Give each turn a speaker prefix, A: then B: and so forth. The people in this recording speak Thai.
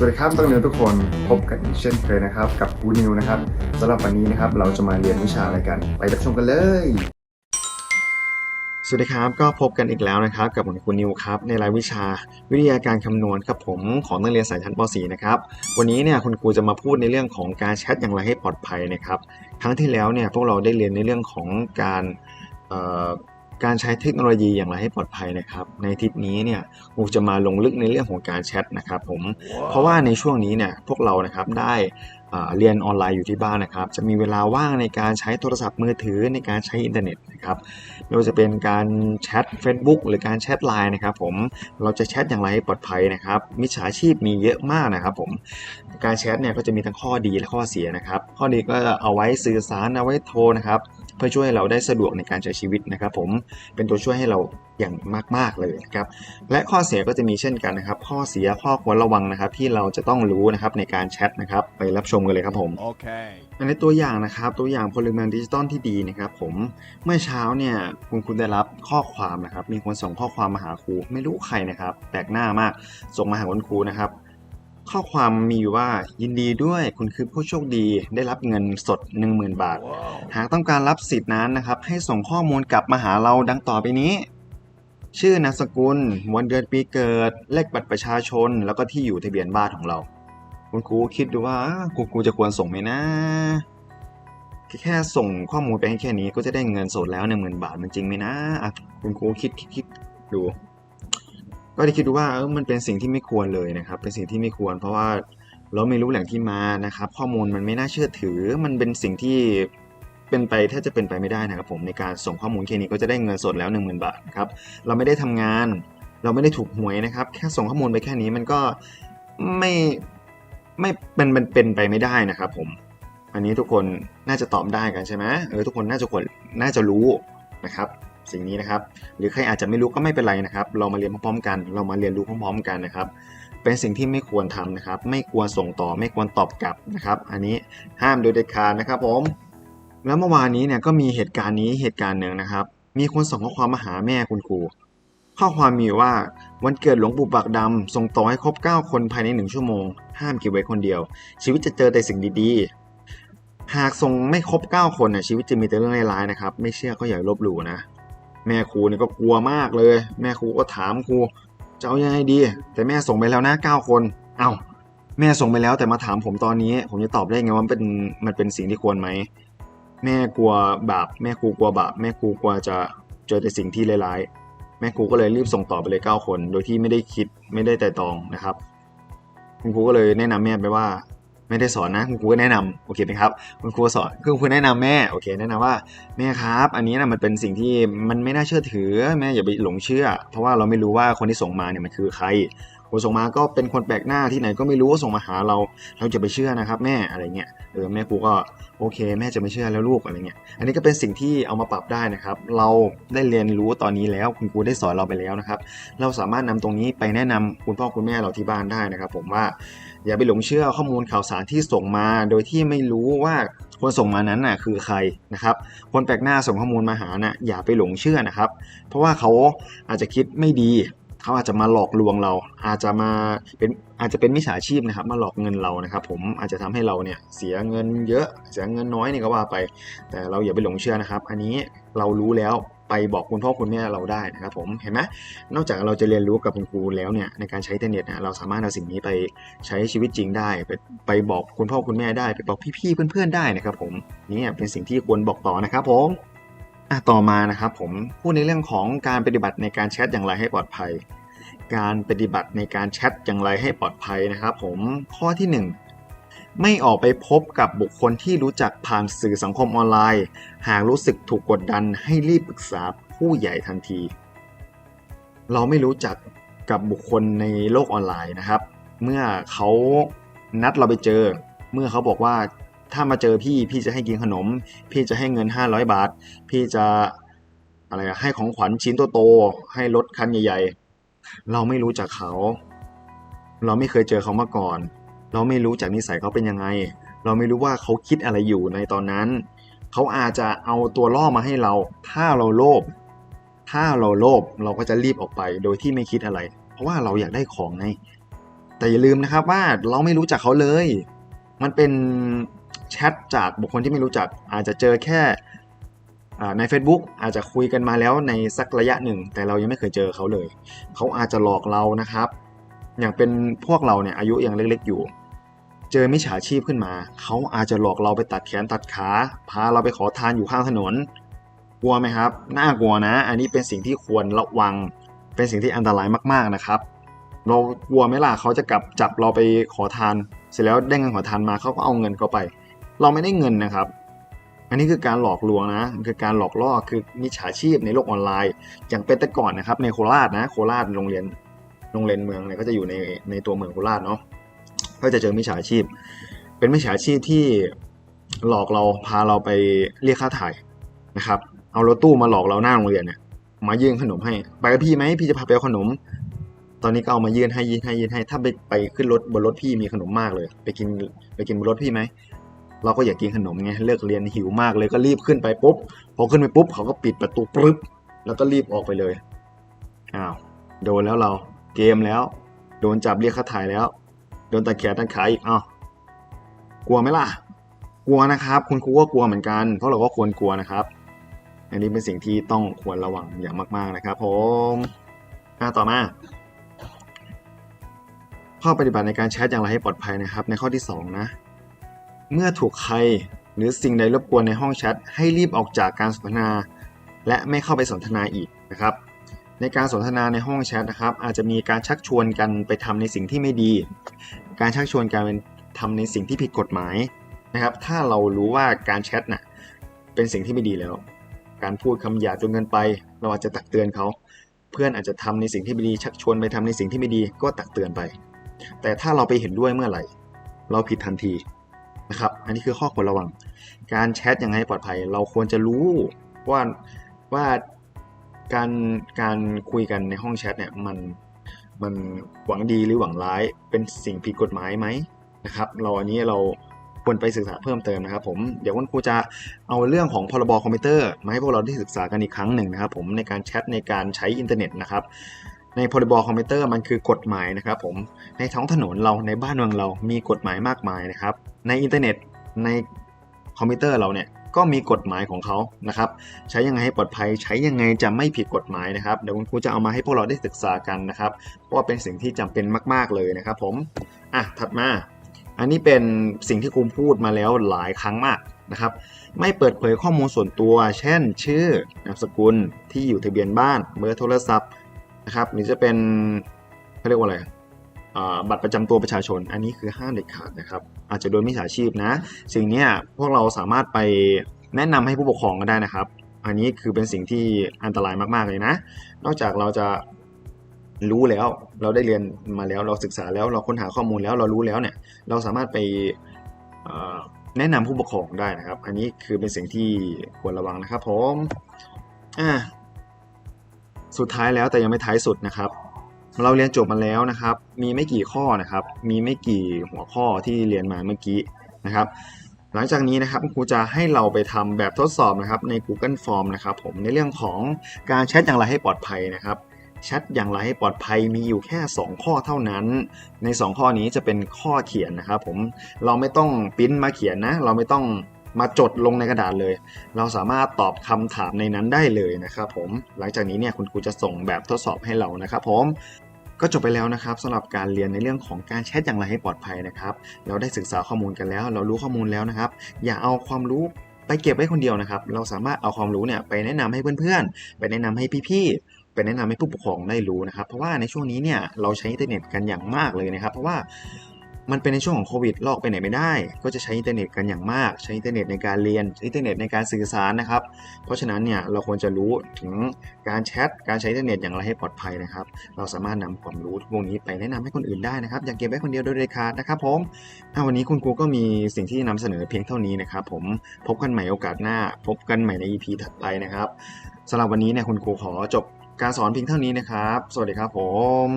A: สวัสดีครับต้อนรับทุกคนพบกันอีกเช่นเคยนะครับ กับกูนิวนะครับสำหรับวันนี้นะครับเราจะมาเรียนวิชาอะไรกัน ไปรับชมกันเลย สวัสดีครับก็พบกันอีกแล้วนะครับ กับผมคุณนิวครับในรายวิชาวิทยาการคำนวณครับผมของนักเรียนสายชั้นป .4 นะครับวันนี้เนี่ยคุณครูจะมาพูดในเรื่องของการแชทอย่างไรให้ปลอดภัยนะครับครั้งที่แล้วเนี่ยพวกเราได้เรียนในเรื่องของการ การใช้เทคโนโลยีอย่างไรให้ปลอดภัยนะครับ ในทริปนี้เนี่ยครูจะมาลงลึกในเรื่องของการแชทนะครับผม เพราะว่าในช่วงนี้เนี่ยพวกเรานะครับได้อ่าเรียนออนไลน์อยู่ที่บ้านนะครับ จะมีเวลาว่างในการใช้โทรศัพท์มือถือในการใช้อินเทอร์เน็ตนะครับไม่ว่าจะเป็นการแชท Facebook หรือการแชทไลน์นะครับผมเราจะแชทอย่างไรให้ปลอดภัยนะครับมิจฉาชีพมีเยอะมากนะครับผมการแชทเนี่ยก็จะมีทั้งข้อดีและข้อเสียนะครับ ข้อดีก็เอาไว้สื่อสารเอาไว้โทรนะครับ เพื่อช่วยให้เราได้สะดวกในการใช้ชีวิตนะครับ ผมเป็นตัวช่วยให้เราอย่างมากๆเลยนะครับและข้อเสียก็จะมีเช่นกันนะครับ ข้อเสียข้อควรระวังนะครับ ที่เราจะต้องรู้นะครับในการแชทนะครับไปรับชมกันเลยครับผม
B: Okay.
A: อันนี้ตัวอย่างนะครับตัวอย่างพลเมืองดิจิตอลที่ดีนะครับผมเมื่อเช้าเนี่ยคุณคุณได้รับข้อความนะครับ มีคนส่งข้อความมาหาครู ไม่รู้ใครนะครับแปลกหน้ามากส่งมาหาคุณครูนะครับ ข้อความมีอยู่ว่า ยินดีด้วยคุณคือผู้โชคดีได้รับเงินสด 10,000 บาท
B: Whoa.
A: หากต้องการรับสิทธินั้นนะครับ ให้ส่งข้อมูลกลับมาหาเราดังต่อไปนี้ ชื่อนามสกุล วันเดือนปีเกิด เลขบัตรประชาชน แล้วก็ที่อยู่ทะเบียนบ้านของเรา คุณครูคิดดูว่าคุณครูจะควรส่งไหมนะแค่ส่งข้อมูลไปให้แค่นี้ก็จะได้เงินสดแล้วหนึ่งหมื่นบาทมันจริงไหมนะอะคุณครูคิดคิดคิดดู ก็ได้คิดดูว่าเออมันเป็นสิ่งที่ไม่ควรเลยนะครับ เป็นสิ่งที่ไม่ควร เพราะว่าเราไม่รู้แหล่งที่มานะครับ ข้อมูลมันไม่น่าเชื่อถือ มันเป็นสิ่งที่เป็นไปแทบจะเป็นไปไม่ได้นะครับผมในการส่งข้อมูลแค่นี้ก็จะได้เงินสดแล้ว 10,000 บาทครับเราไม่ได้ทำงาน เราไม่ได้ถูกหวยนะครับ แค่ส่งข้อมูลไปแค่นี้มันก็ไม่ไม่เป็นมันเป็นไปไม่ได้นะครับผมอันนี้ทุกคนน่าจะตอบได้กันใช่ไหมเออทุกคนน่าจะควรน่าจะรู้นะครับ สิ่งนี้นะครับ หรือใครอาจจะไม่รู้ก็ไม่เป็นไรนะครับ เรามาเรียนพร้อมๆกัน เรามาเรียนรู้พร้อมๆกันนะครับ เป็นสิ่งที่ไม่ควรทำนะครับ ไม่ควรส่งต่อ ไม่ควรตอบกลับนะครับ อันนี้ห้ามโดยเด็ดขาดนะครับผม แล้วเมื่อวานนี้เนี่ยก็มีเหตุการณ์นี้เหตุการณ์หนึ่งนะครับ มีคนส่งข้อความมาหาแม่คุณครู ข้อความมีว่าวันเกิดหลวงปู่ปากดำส่งต่อให้ครบ 9 คนภายใน 1 ชั่วโมง ห้ามเก็บไว้คนเดียว ชีวิตจะเจอแต่สิ่งดีๆหากส่งไม่ครบ 9 คนน่ะชีวิตจะมีแต่เรื่องร้ายๆนะครับ ไม่เชื่อก็อย่าลบหลู่นะ แม่ครูเนี่ยก็กลัวมากเลย แม่ครูก็ถามครูจะเอายังไงดี แต่แม่ส่งไปแล้วนะ9คนเอ้าแม่ส่งไปแล้วแต่มาถามผมตอนนี้ ผมจะตอบได้ไงว่ามันเป็นมันเป็นสิ่งที่ควรไหมแม่กลัวบาปแม่ครูกลัวบาปแม่ครูกลัวจะเจอแต่สิ่งที่ร้ายๆแม่ครูก็เลยรีบส่งต่อไปเลย 9 คน โดยที่ไม่ได้คิดไม่ได้แต่ตองนะครับ คุณครูก็เลยแนะนำแม่ไปว่า ไม่ได้สอนนะคุณครูก็แนะนำโอเคไหมครับคุณครูสอนคือคุณครูแนะนำแม่โอเคแนะนำว่าแม่ครับ อันนี้นะมันเป็นสิ่งที่มันไม่น่าเชื่อถือแม่อย่าไปหลงเชื่อ เพราะว่าเราไม่รู้ว่าคนที่ส่งมาเนี่ยมันคือใคร คนส่งมาก็เป็นคนแปลกหน้าที่ไหนก็ไม่รู้ว่าส่งมาหาเรา เราจะไปเชื่อนะครับ แม่อะไรเงี้ยเออแม่ครูก็โอเค แม่จะไม่เชื่อแล้วลูกอะไรเงี้ยอันนี้ก็เป็นสิ่งที่เอามาปรับได้นะครับ เราได้เรียนรู้ตอนนี้แล้วคุณครูได้สอนเราไปแล้วนะครับ เราสามารถนำตรงนี้ไปแนะนำคุณพ่อคุณแม่เราที่บ้านได้นะครับ ผมว่าอย่าไปหลงเชื่อข้อมูลข่าวสารที่ส่งมา โดยที่ไม่รู้ว่าคนส่งมานั้นน่ะคือใครนะครับ คนแปลกหน้าส่งข้อมูลมาหาน่ะอย่าไปหลงเชื่อนะครับ เพราะว่าเขาอาจจะคิดไม่ดี เขาอาจจะมาหลอกลวงเรา อาจจะมาเป็นอาจจะเป็นมิจฉาชีพนะครับ มาหลอกเงินเรานะครับ ผมอาจจะทำให้เราเนี่ยเสียเงินเยอะ เสียเงินน้อยนี่ก็ว่าไป แต่เราอย่าไปหลงเชื่อนะครับ อันนี้เรารู้แล้วไปบอกคุณพ่อคุณแม่เราได้นะครับผมเห็นไหมนอกจากเราจะเรียนรู้กับคุณครูแล้วเนี่ยในการใช้อินเทอร์เน็ตเราสามารถเอาสิ่งนี้ไปใช้ชีวิตจริงได้ ไปไปบอกคุณพ่อคุณแม่ได้ ไปบอกพี่ๆเพื่อนๆได้นะครับ ผมนี่เป็นสิ่งที่ควรบอกต่อนะครับ ผมต่อมานะครับผมพูดในเรื่องของการปฏิบัติในการแชทอย่างไรให้ปลอดภัย การปฏิบัติในการแชทอย่างไรให้ปลอดภัยนะครับ ผมข้อที่ 1 ไม่ออกไปพบกับบุคคลที่รู้จักผ่านสื่อสังคมออนไลน์ หากรู้สึกถูกกดดันให้รีบปรึกษาผู้ใหญ่ทันที เราไม่รู้จักกับบุคคลในโลกออนไลน์นะครับ เมื่อเขานัดเราไปเจอ เมื่อเขาบอกว่าถ้ามาเจอพี่พี่จะให้กินขนม พี่จะให้เงิน 500 บาท พี่จะอะไรอะให้ของขวัญชิ้นโตๆให้รถคันใหญ่ๆ เราไม่รู้จักเขา เราไม่เคยเจอเขามาก่อน เราไม่รู้จักนิสัยเขาเป็นยังไง เราไม่รู้ว่าเขาคิดอะไรอยู่ในตอนนั้น เขาอาจจะเอาตัวล่อมาให้เรา ถ้าเราโลภถ้าเราโลภเราก็จะรีบออกไปโดยที่ไม่คิดอะไร เพราะว่าเราอยากได้ของไงแต่อย่าลืมนะครับว่าเราไม่รู้จักเขาเลย มันเป็นแชทจากบุคคลที่ไม่รู้จัก อาจจะเจอแค่ ใน Facebook อาจจะคุยกันมาแล้วในสักระยะหนึ่ง แต่เรายังไม่เคยเจอเขาเลย เขาอาจจะหลอกเรานะครับ อย่างเป็นพวกเราเนี่ยอายุยังเล็กๆอยู่ เจอมิจฉาชีพขึ้นมา เขาอาจจะหลอกเราไปตัดแขนตัดขาพาเราไปขอทานอยู่ข้างถนน กลัวไหมครับน่ากลัวนะ อันนี้เป็นสิ่งที่ควรระวัง เป็นสิ่งที่อันตรายมากๆนะครับ เรากลัวไหมล่ะเขาจะกลับจับเราไปขอทาน เสร็จแล้วได้เงินขอทานมาเขาก็เอาเงินเขาไป เราไม่ได้เงินนะครับ อันนี้คือการหลอกลวงนะคือการหลอกล่อคือมิจฉาชีพในโลกออนไลน์ อย่างเป็นแต่ก่อนนะครับในโคราชนะโคราชโรงเรียนโรงเรียนเมืองเนี่ยก็จะอยู่ในในตัวเมืองโคราชเนาะก็จะเจอมิจฉาชีพ เป็นมิจฉาชีพที่หลอกเราพาเราไปเรียกค่าถ่ายนะครับเอารถตู้มาหลอกเราหน้าโรงเรียนเนี่ยมายื่นขนมให้ไปกับพี่ไหมพี่จะพาไปเอาขนม ตอนนี้ก็เอามายื่นให้ยื่นให้ยื่นให้ ถ้าไปไปขึ้นรถบนรถพี่มีขนมมากเลย ไปกินไปกินบนรถพี่ไหม เราก็อยากกินขนมไงเลิกเรียนหิวมากเลยก็รีบขึ้นไปปุ๊บพอขึ้นไปปุ๊บเขาก็ปิดประตูปึ๊บแล้วก็รีบออกไปเลยอ้าวโดนแล้วเราเกมแล้ว โดนจับเรียกค่าถ่ายแล้ว โดนตะแขนตะขาอีกอ้าวกลัวไหมล่ะ กลัวนะครับ คุณครูก็กลัวเหมือนกัน เพราะเราก็ควรกลัวนะครับ อันนี้เป็นสิ่งที่ต้องควรระวังอย่างมากๆนะครับผมอ่าต่อมาข้อปฏิบัติในการแชทอย่างไรให้ปลอดภัยนะครับ ในข้อที่ 2 นะ เมื่อถูกใครหรือสิ่งใดรบกวนในห้องแชทให้รีบออกจากการสนทนา และไม่เข้าไปสนทนาอีกนะครับ ในการสนทนาในห้องแชทนะครับ อาจจะมีการชักชวนกันไปทำในสิ่งที่ไม่ดี การชักชวนกันทำในสิ่งที่ผิดกฎหมายนะครับ ถ้าเรารู้ว่าการแชทน่ะเป็นสิ่งที่ไม่ดีแล้ว การพูดคำหยาบจนเกินไป เราอาจจะตักเตือนเขา เพื่อนอาจจะทำในสิ่งที่ไม่ดี ชักชวนไปทำในสิ่งที่ไม่ดีก็ตักเตือนไป แต่ถ้าเราไปเห็นด้วยเมื่อไหร่ เราผิดทันที นะครับ อันนี้คือข้อควรระวัง การแชทยังไงปลอดภัย เราควรจะรู้ว่าว่าการการคุยกันในห้องแชทเนี่ยมันมันหวังดีหรือหวังร้ายเป็นสิ่งผิดกฎหมายไหมนะครับ เราอันนี้เราควรไปศึกษาเพิ่มเติมนะครับ ผมเดี๋ยวคุณครูจะเอาเรื่องของพรบคอมพิวเตอร์มาให้พวกเราได้ศึกษากันอีกครั้งหนึ่งนะครับ ผมในการแชทในการใช้อินเทอร์เน็ตนะครับ ในพรบคอมพิวเตอร์มันคือกฎหมายนะครับผมในท้องถนนเราในบ้านเมืองเรามีกฎหมายมากมายนะครับ ในอินเทอร์เน็ตในคอมพิวเตอร์เราเนี่ยก็มีกฎหมายของเขานะครับ ใช้ยังไงให้ปลอดภัยใช้ยังไงจะไม่ผิดกฎหมายนะครับเดี๋ยวคุณครูจะเอามาให้พวกเราได้ศึกษากันนะครับ เพราะว่าเป็นสิ่งที่จำเป็นมาก ๆเลยนะครับ ผมอะถัดมา อันนี้เป็นสิ่งที่ครูพูดมาแล้วหลายครั้งมากนะครับ ไม่เปิดเผยข้อมูลส่วนตัว เช่น ชื่อนามสกุลที่อยู่ทะเบียนบ้านเบอร์โทรศัพท์ นะครับหรือจะเป็นเขาเรียกว่าอะไรบัตรประจำตัวประชาชน อันนี้คือห้ามเด็ดขาดนะครับ อาจจะโดนมิจฉาชีพนะ สิ่งนี้พวกเราสามารถไปแนะนำให้ผู้ปกครองก็ได้นะครับ อันนี้คือเป็นสิ่งที่อันตรายมากๆเลยนะ นอกจากเราจะรู้แล้ว เราได้เรียนมาแล้ว เราศึกษาแล้ว เราค้นหาข้อมูลแล้ว เรารู้แล้วเนี่ย เราสามารถไปแนะนำผู้ปกครองได้นะครับ อันนี้คือเป็นสิ่งที่ควรระวังนะครับผม อ่า สุดท้ายแล้วแต่ยังไม่ท้ายสุดนะครับ เราเรียนจบมาแล้วนะครับ มีไม่กี่ข้อนะครับ มีไม่กี่หัวข้อที่เรียนมาเมื่อกี้นะครับ หลังจากนี้นะครับครูจะให้เราไปทำแบบทดสอบนะครับใน Google Form นะครับผมในเรื่องของการแชทอย่างไรให้ปลอดภัยนะครับแชทอย่างไรให้ปลอดภัยมีอยู่แค่ 2 ข้อเท่านั้น ใน 2 ข้อนี้จะเป็นข้อเขียนนะครับผมเราไม่ต้องปิ้นมาเขียนนะ เราไม่ต้อง มาจดลงในกระดาษเลย เราสามารถตอบคำถามในนั้นได้เลยนะครับผม หลังจากนี้เนี่ยคุณครูจะส่งแบบทดสอบให้เรานะครับผมก็จบไปแล้วนะครับสำหรับการเรียนในเรื่องของการแชทอย่างไรให้ปลอดภัยนะครับ เราได้ศึกษาข้อมูลกันแล้ว เรารู้ข้อมูลแล้วนะครับ อย่าเอาความรู้ไปเก็บไว้คนเดียวนะครับ เราสามารถเอาความรู้เนี่ยไปแนะนำให้เพื่อนๆ ไปแนะนำให้พี่ๆ ไปแนะนำให้ผู้ปกครองได้รู้นะครับ เพราะว่าในช่วงนี้เนี่ยเราใช้อินเทอร์เน็ตกันอย่างมากเลยนะครับ เพราะว่า มันเป็นในช่วงของโควิดลอกไปไหนไม่ได้ ก็จะใช้อินเทอร์เน็ตกันอย่างมาก ใช้อินเทอร์เน็ตในการเรียนใช้อินเทอร์เน็ตในการสื่อสารนะครับ เพราะฉะนั้นเนี่ยเราควรจะรู้ถึงการแชทการใช้อินเทอร์เน็ตอย่างไรให้ปลอดภัยนะครับ เราสามารถนำความรู้พวกนี้ไปแนะนำให้คนอื่นได้นะครับ อย่าเก็บไว้คนเดียวโดยเด็ดขาดนะครับผมอะวันนี้คุณครูก็มีสิ่งที่นำเสนอเพียงเท่านี้นะครับผมพบกันใหม่โอกาสหน้า พบกันใหม่ใน EP ถัดไปนะครับสำหรับวันนี้เนี่ยคุณครูขอจบการสอนเพียงเท่านี้นะครับ สวัสดีครับผม